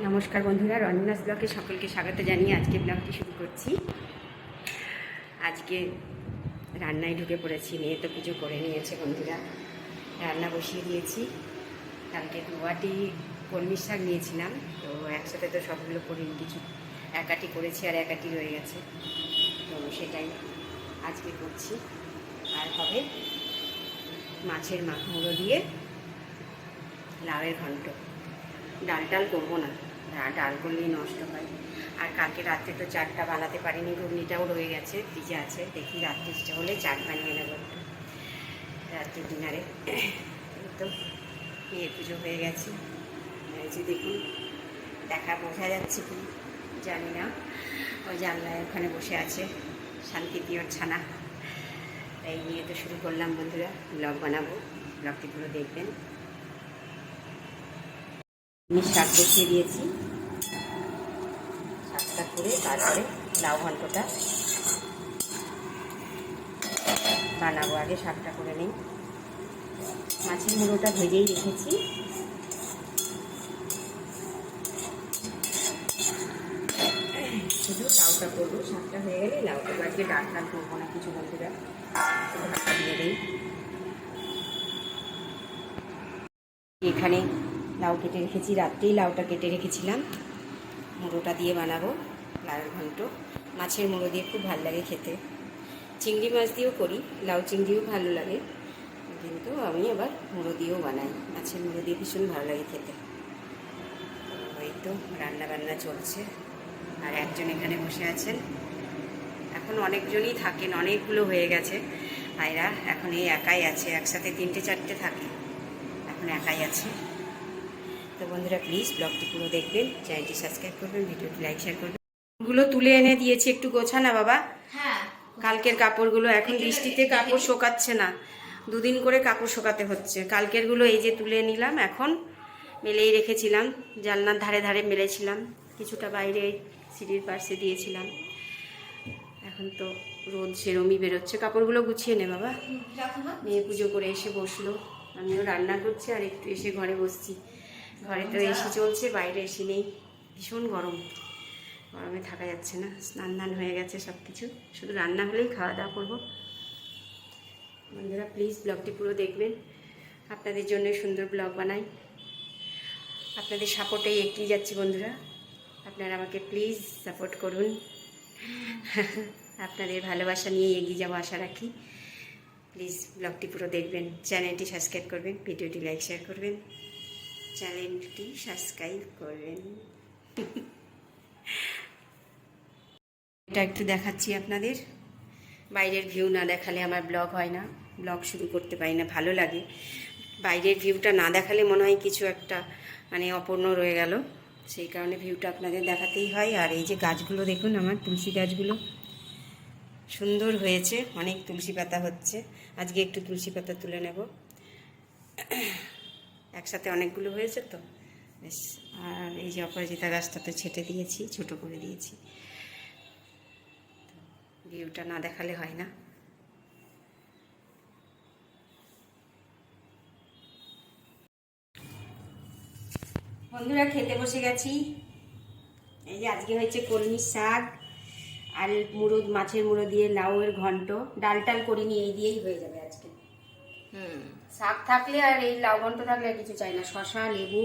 নমস্কার বন্ধুরা, রঞ্জনাস ব্লকে সকলকে স্বাগত জানিয়ে আজকে ব্লগটি শুরু করছি। আজকে রান্নায় ঢুকে পড়েছি, মেয়ে তো পুজো করে নিয়েছে বন্ধুরা। রান্না বসিয়ে দিয়েছি। কালকে দুয়াটি কলমির শাক নিয়েছিলাম, তো একসাথে তো সবগুলো করিনি কিছু একাটি করেছি আর একাটি রয়ে গেছে। তো সেটাই আজকে করছি। আর হবে মাছের মাখমুড়ো দিয়ে লাউয়ের ঘন্ট। ডাল টাল করব না। ডাল করলেই নষ্ট হয়। আর কালকে রাত্রে তো চাটটা বানাতে পারিনি, ঘুগনিটাও রয়ে গেছে ভিজে আছে। দেখি রাত্রে হলে চাট বানিয়ে নেব একটু। রাত্রে ডিনারে। তো, মেয়ের পুজো হয়ে গেছে। যে দেখুন, দেখা বোঝা যাচ্ছে কি, জানি না। ওই জানলায় ওখানে বসে আছে শান্তি শান্তিপ্রিয়র ছানা। এই নিয়ে তো শুরু করলাম বন্ধুরা, ব্লগ বানাবো। ব্লগটি পুরো দেখবেন। আমি শাক বসিয়ে দিয়েছি। শাকটা করে তারপরে লাউ ঘন্টটা বানাবো। আগে শাকটা করে নিই। মাছের মুড়োটা ভেজেই রেখেছি। শুধু লাউটা করব। শাকটা হয়ে গেলে লাউটা আজকে ডাল টাল করব না, কিছু বন্ধুরা দিয়ে দিই। এখানে লাউ কেটে রেখেছি, রাত্রেই লাউটা কেটে রেখেছিলাম। মুড়োটা দিয়ে বানাবো লাউয়ের ঘন্ট। মাছের মুড়ো দিয়ে খুব ভালো লাগে খেতে। চিংড়ি মাছ দিয়েও করি, লাউ চিংড়িও ভালো লাগে। কিন্তু আমি আবার মুড়ো দিয়েও বানাই। মাছের মুড়ো দিয়ে ভীষণ ভালো লাগে খেতে। ওই তো রান্না বান্না চলছে। আর একজন এখানে বসে আছেন। এখন অনেকজনই থাকেন, অনেকগুলো হয়ে গেছে। ভাইরা এখন এই একাই আছে, একসাথে তিনটে চারটে থাকে। এখন একাই আছে। তো বন্ধুরা প্লিজ ব্লগটি পুরো দেখবেন চ্যানেলটি সাবস্ক্রাইব করবেন ভিডিওটি লাইক শেয়ার করবেন। গুলো তুলে এনে দিয়েছি একটু গোছা না বাবা। হ্যাঁ। কালকের কাপড়গুলো এখন বৃষ্টিতে কাপড় শোকাচ্ছে না। দুদিন করে কাপড় শোকাতে হচ্ছে। কালকেরগুলো এই যে তুলে নিলাম এখন মেলেই রেখেছিলাম জানলার ধারে ধারে মেলেছিলাম কিছুটা বাইরে সিঁড়ির পাশে দিয়েছিলাম। এখন তো রোদ সেরমই বেরোচ্ছে। কাপড়গুলো গুছিয়ে নে বাবা। মেয়ে পুজো করে এসে বসল। আমিও রান্না করছি আর একটু এসে ঘরে বসছি। ঘরে তো এসি চলছে বাইরে এসি নেই। ভীষণ গরম। গরমে থাকা যাচ্ছে না। স্নান দান হয়ে গেছে সব কিছু শুধু রান্না হলেই খাওয়া দাওয়া করব। বন্ধুরা প্লিজ ব্লগটি পুরো দেখবেন। আপনাদের জন্য সুন্দর ব্লগ বানাই। আপনাদের সাপোর্টেই এগিয়ে যাচ্ছি বন্ধুরা। আপনারা আমাকে প্লিজ সাপোর্ট করুন। আপনাদের ভালোবাসা নিয়ে এগিয়ে যাওয়া আশা রাখি। প্লিজ ব্লগটি পুরো দেখবেন। চ্যানেলটি সাবস্ক্রাইব করবেন। ভিডিওটি লাইক শেয়ার করবেন। চ্যানেলটি সাবস্ক্রাইব করবেন এটা একটু দেখাচ্ছি আপনাদের। বাইরের ভিউ না দেখালে আমার ব্লগ হয় না। ব্লগ শুরু করতে পারি না, ভালো লাগে। বাইরের ভিউটা না দেখালে মনে হয় কিছু একটা মানে অপূর্ণ রয়ে গেল। সেই কারণে ভিউটা আপনাদের দেখাতেই হয়। আর এই যে গাছগুলো দেখুন আমার, তুলসী গাছগুলো। সুন্দর হয়েছে, অনেক তুলসী পাতা হচ্ছে। আজকে একটু তুলসী পাতা তুলে নেব। একসাথে অনেকগুলো হয়েছে তো। বেশ, আর এই যে অপরাজিতা গাছটা তো ছেটে দিয়েছি, ছোট করে দিয়েছি। ভিউটা না দেখালে হয় না। বন্ধুরা, খেতে বসে গেছি। এই যে আজকে হয়েছে কলমি শাক আর মুড়ো, মাছের মুড়ো দিয়ে লাউয়ের ঘন্ট। ডাল টাল করিনি, এই দিয়েই হয়ে যাবে আজকে। শাক থাকলে আর এই ঘন্ট থাকলে আর কিছু চাই না। শশা লেবু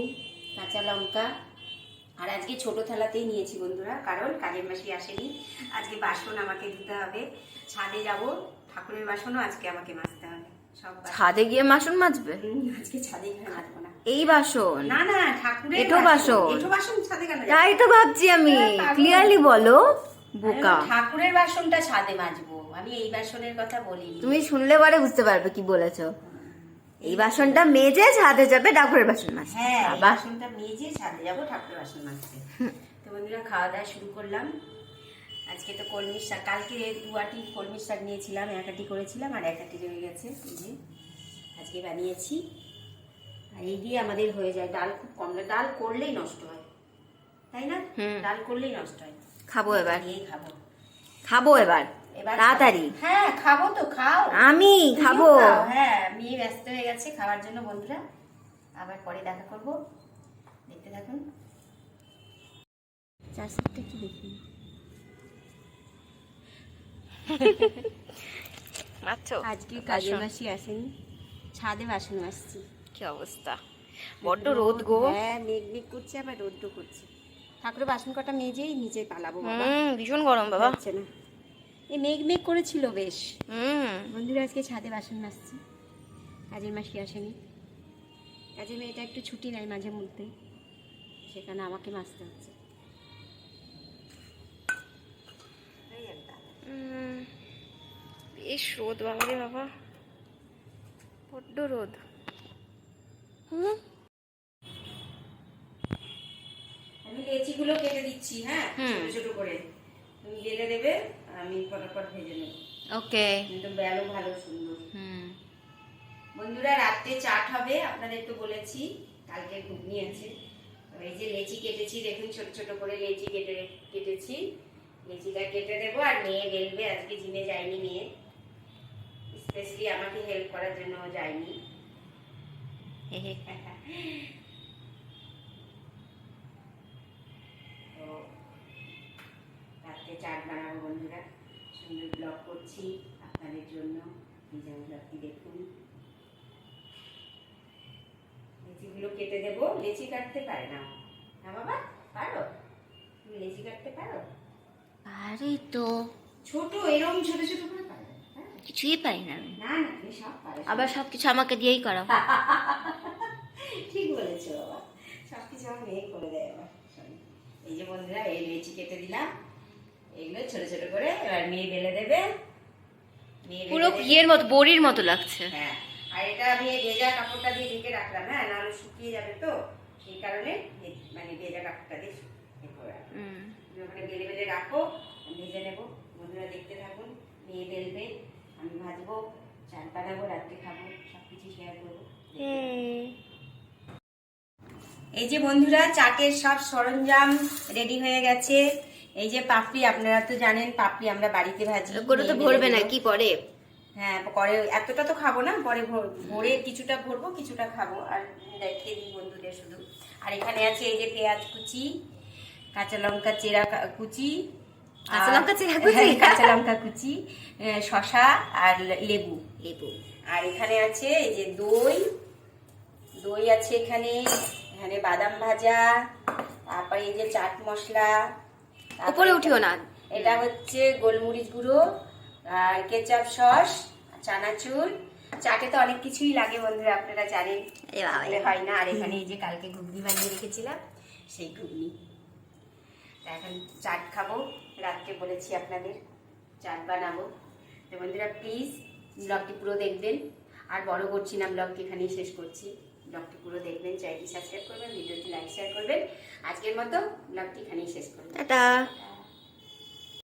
কাঁচা লঙ্কা। আর আজকে ছোট থালাতেই নিয়েছি বন্ধুরা কারণ কাজের মাসি আসেনি। আজকে বাসন আমাকে দিতে হবে। ছাদে যাব ঠাকুরের বাসনও আজকে আমাকে মাজতে হবে। সব ছাদে গিয়ে বাসন মাজবে? আজকে ছাদে গিয়ে মাজবো না। এই বাসন? না না ঠাকুরের এঁঠো বাসন। এঁঠো বাসন ছাদে কেন তাই তো ভাবছি আমি। ক্লিয়ারলি বলো বোকা। ঠাকুরের বাসনটা ছাদে মাজবো। আমি এই বাসনের কথা বলি তুমি শুনলে পরে বুঝতে পারবে কি বলেছ। এই বাসনটা মেজে ছাদে যাবে ডাকুরের বাসন মাছ হ্যাঁ বাসনটা মেজে ছাদে যাব ঠাকুরের বাসন মাজতে। তো বন্ধুরা খাওয়া দাওয়া শুরু করলাম। আজকে তো কলমির শাক কালকে দুয়াটি কলমির শাক নিয়েছিলাম একাটি করেছিলাম আর একাটি রয়ে গেছে এই যে আজকে বানিয়েছি। আর এই দিয়ে আমাদের হয়ে যায় ডাল খুব কম ডাল করলেই নষ্ট হয় তাই না? হুম। ডাল করলেই নষ্ট হয়। খাব এবার। দিয়েই খাব। খাব এবার। তাড়াতাড়ি। হ্যাঁ খাব তো খাও। আমি খাব। হ্যাঁ মেয়ে ব্যস্ত হয়ে গেছে খাওয়ার জন্য বন্ধুরা। আবার পরে দেখা করব। দেখতে থাকুন। চার সেটটা কি দেখি। আচ্ছা আজকে কাজের মাসি আসেনি। ছাদে বাসন আসছি কি অবস্থা? বড্ড রোদ গো। হ্যাঁ মেঘ মেঘ করছে আবার রোদ্র করছে। ঠাকুরের বাসন কটা মেজেই নিচে পালাবো বাবা। ভীষণ গরম বাবা। হচ্ছে না। এই মেঘ মেঘ করেছিল বেশ। বন্ধুরা আজকে ছাদে বাসন মাজছে। কাজের মাসি আসেনি। কাজের মেয়েটা একটু ছুটি নেয় মাঝে মধ্যে। সেখানে আমাকে মাজতে হচ্ছে। বেশ রোদ বাবা রে বাবা। বড্ড রোদ। হুম। আমি লেচিগুলো কেটে দিচ্ছি হ্যাঁ। ছোট ছোট করে। তুমি গেলে দেবে। আমি ফটাফট ভেজে নেব। ওকে। কিন্তু বেলও ভালো সুন্দর। হুম। বন্ধুরা রাত্রে চাট হবে আপনাদের তো বলেছি কালকে ঘুগনি আছে। এই যে লেচি কেটেছি দেখুন ছোট ছোট করে লেচি কেটে কেটেছি। লেচিটা কেটে দেবো আর মেয়ে বেলবে আজকে জিমে যায়নি মেয়ে। স্পেশালি আমাকে হেল্প করার জন্য যায়নি তো রাত্রে চাট বানাবো বন্ধুরা সুন্দর ব্লগ করছি আপনাদের জন্য। নিজের ব্লগটি দেখুন। লেচিগুলো কেটে দেবো। লেচি কাটতে পারে না। না বাবা পারো? তুমি লেচি কাটতে পারো? আরে তো। ছোট এরকম ছোট ছোট করে পারো। হ্যাঁ? কিছুই পারি না আমি। না না তুমি সব পারো। আবার সবকিছু আমাকে দিয়েই করাও ঠিক বলেছ বাবা। সব কিছু আমার মেয়ে করে দেয় আবার এই যে বন্ধুরা এই লেচি কেটে দিলাম। এইগুলো ছোট ছোট করে এবার মেয়ে বেলে দেবে। পুরো ইয়ের মতো বড়ির মতো লাগছে। হ্যাঁ আর এটা আমি ভেজা কাপড়টা দিয়ে ঢেকে রাখলাম হ্যাঁ নাহলে শুকিয়ে যাবে তো সেই কারণে মানে ভেজা কাপড়টা দিয়ে ওখানে বেলে বেলে রাখো ভেজে নেব। বন্ধুরা দেখতে থাকুন মেয়ে বেলবে আমি ভাজবো চাল বানাবো রাত্রে খাব সব কিছু শেয়ার করব এই যে বন্ধুরা চাটের সব সরঞ্জাম রেডি হয়ে গেছে। এই যে পাপড়ি আপনারা তো জানেন পাপড়ি আমরা বাড়িতে ভাজি করে তো ভরবে না কি পরে হ্যাঁ পরে এতটা তো খাব না পরে ভোর- কিছুটা ভরবো কিছুটা খাব আর রেখে দিই বন্ধুদের শুধু। আর এখানে আছে এই যে পেঁয়াজ কুচি কাঁচা লঙ্কা চেরা কুচি কাঁচা লঙ্কা চেরা কুচি? কাঁচা লঙ্কা কুচি শশা আর লেবু। লেবু। আর এখানে আছে এই যে দই দই আছে এখানে এখানে বাদাম ভাজা তারপরে এই যে চাট মশলা উপরে উঠিও না। এটা হচ্ছে গোলমরিচ গুঁড়ো আর কেচাপ সস চানাচুর। চাটে তো অনেক কিছুই লাগে বন্ধুরা আপনারা জানেন। হয় না আর এখানে এই যে কালকে ঘুগনি বানিয়ে রেখেছিলাম সেই ঘুগনি। তা এখন চাট খাব রাত্রে বলেছি আপনাদের চাট বানাবো। তো বন্ধুরা প্লিজ ব্লগটি পুরো দেখবেন। আর বড় করছি না ব্লগটি এখানেই শেষ করছি। ব্লগটি পুরো দেখবেন চ্যানেলটি সাবস্ক্রাইব করবেন, ভিডিওটি লাইক শেয়ার করবেন। আজকের মতো ব্লগটি এখানেই শেষ করবেন টাটা।